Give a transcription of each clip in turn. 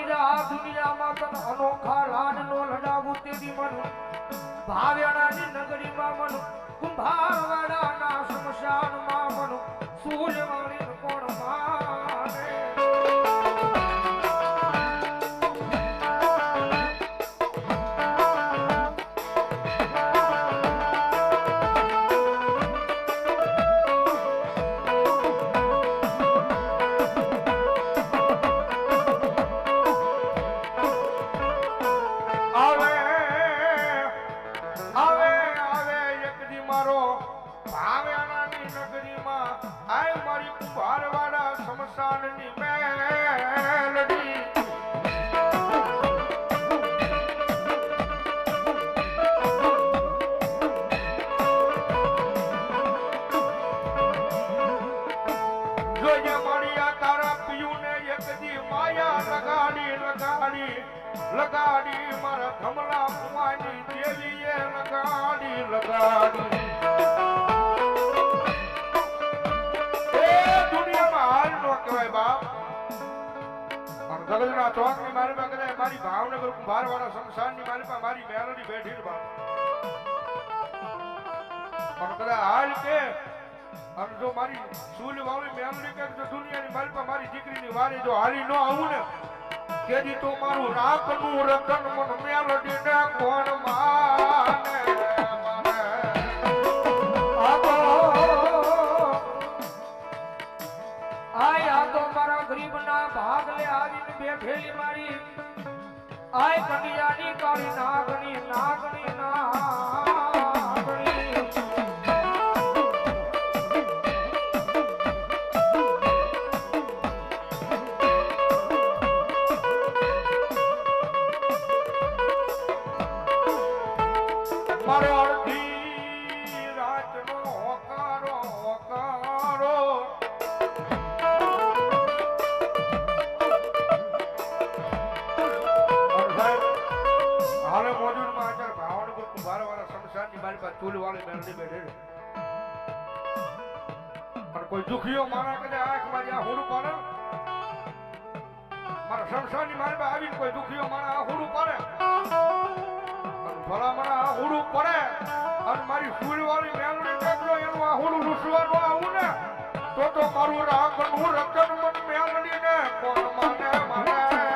મારો આ દુનિયામાં તન અનોખા લાડનો લડાવું તેદી મન. ભાવ્યાણાની નગરીમાં મન, કુંભારવાડાના સ્મશાનમાં મન. સૂર્યવાળી કોણ માને? કુંભારવાળા શમશાનની મારી મારી મેલડી બેઠી પણ કદાચ હાલ કે અને જો મારી ચૂલ વાળી મેમરી કે જો દુનિયાની મારી મારી દીકરીની વારી જો હારી ન આવું ને, કેદી તો મારું રાખનું રતન મન મેલડી ને કોણ માને તો મારા ગરીબના ભાગલે આવીને બેઠેલી મારી આય કંડિયાની કાળી નાગણી નાગણી નાગણી હાલે મોજૂદમાં અત્યારે વાળા કુંભારવાળા શમશાનની મારી પાસે ચૂલ વાળી બેરડી છે. પણ કોઈ દુખીઓ મારા કદે આંખ મારી આ હુડું પાડે? મારા મારા શમશાનની મારી પાસે આવીને કોઈ દુખીઓ મારા આ હુડું પાડે? પણ ભલા મારા આ હુડું પડે અને મારી ફૂલવાળી મેલડી ટેકલો, એનું આ હુડું રૂસવાનું આવું ને? તો તો મારું રાગનું રતન મન મેલડી ને કોણ માને માને?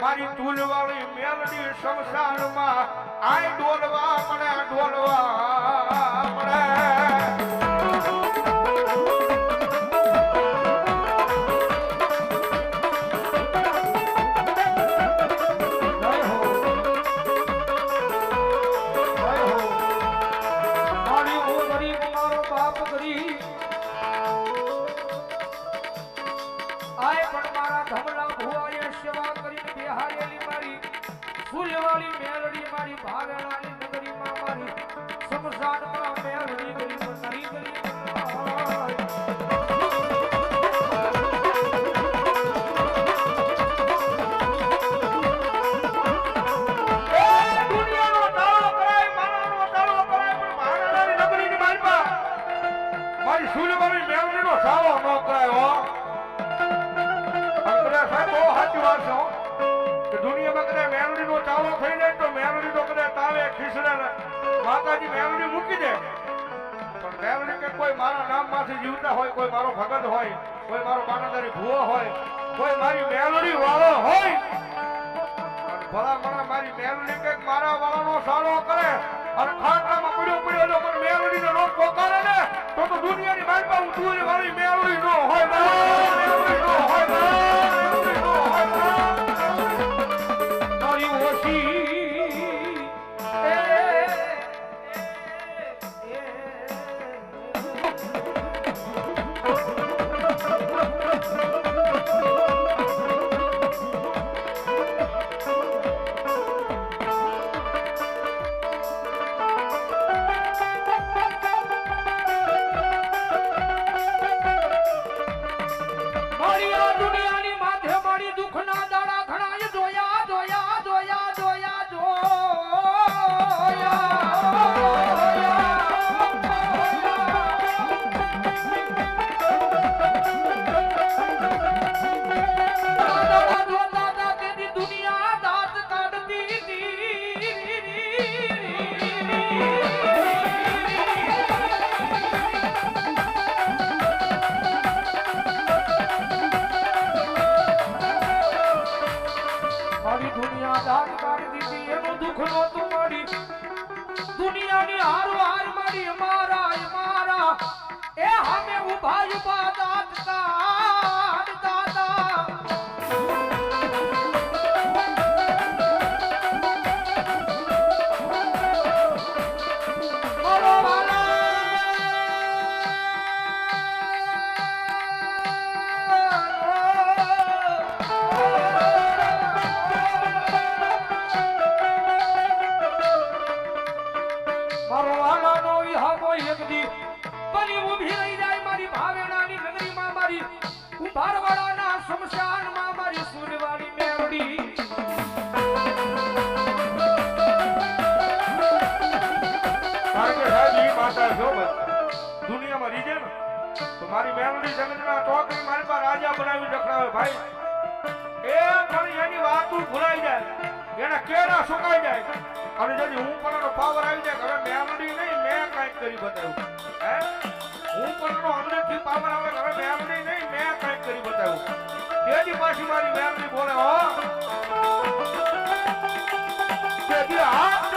મારી તુલવાળી મેલડી સંસારમાં આય ડોલવા મને ડોલવા મને. માતાજી મેલડી મૂકી દે. પણ મેલડી કે કોઈ મારા નામમાંથી જીવતા હોય, કોઈ મારો ભગત હોય, કોઈ મારો માનદારી ભૂવો હોય, કોઈ મારી મેલડી વાળો હોય ભલા મને મારી મેલડી કે મારા વાળાનો સારો કરે અને ખાટલામાં પડ્યો પડ્યો પણ મેલડીનો રોગ પોકારે ને, તો તો દુનિયાની મારી હાર કાઢી દીધી, એનો દુઃખ નહોતું મળી દુનિયાની હારો હાર મારી અમારા અમારા એ હામે ઊભા ઊભા દાંતતા. કુંભારવાડાના શમશાનમાં મારી દુનિયામાં રીજે તો મારી મેલડી જગતના ટોકરી મારી પાસે રાજા બનાવી રખડાવે ભાઈ. એ પણ એની વાતું ભૂલાઈ જાય, એના કેડા સુકાઈ જાય. અને હું પણ પાવર આવી જાય હવે મેલડી નહીં, મેં કાંઈક કરી બતાવ્યું. હે? હું પણ અંદરથી પાવર આવે તેજી પાછી મારી મેલડી બોલે હો. તેથી હાથમાં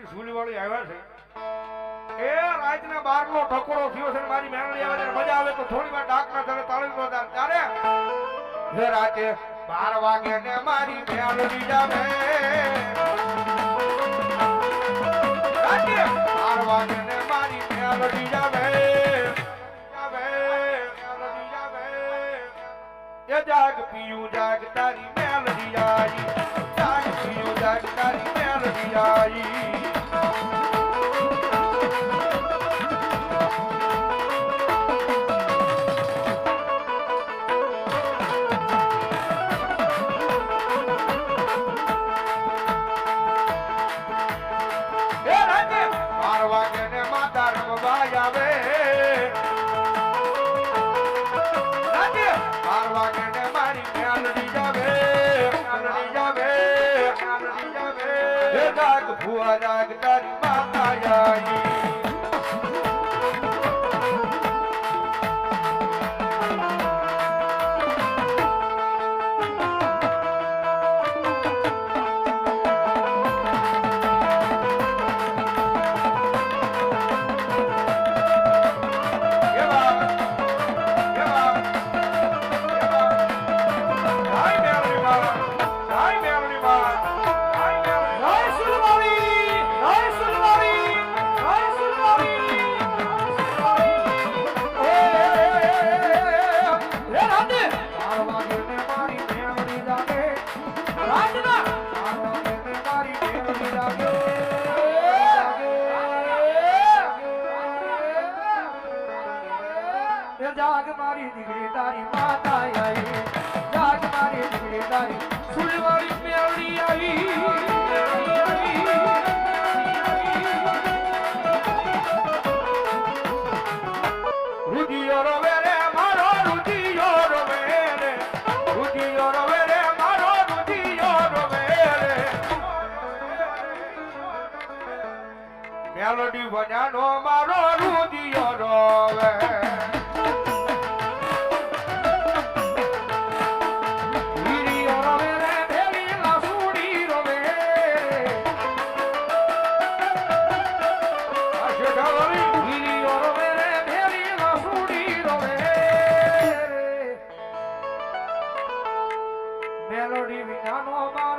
મારી સૂલીવાળી આવ્યા છે. એ રાતના બારનો ઠકોરો થયો છે મારી મેળવી આવે મજા આવે તો થોડી વાર ડાકના થડે તાળી નો ત્યારે રાતે બાર વાગે ને મારી મેળવી જાવે બાર વાગે ને મારી મેળવી જાવે જાગ, પીયું જાગ, તારી મેલડી આઈ. બાર વાગે ને માતા રમવા આવે. બાર વાગે ને મારી મેલડી જાવે મેલડી જાવે મેલડી જાવે. જાગ તારી માતા આઈ તારી માતા આવી. રાજ મારી દીકરી તારી સુલવાળી મેળી આવી. રુધિયો રવે રે, મારો રુધિયો રવે રે. રુધિયો રવે રે મેલોડી વજાનો મારો રુધિયો રવે. I know.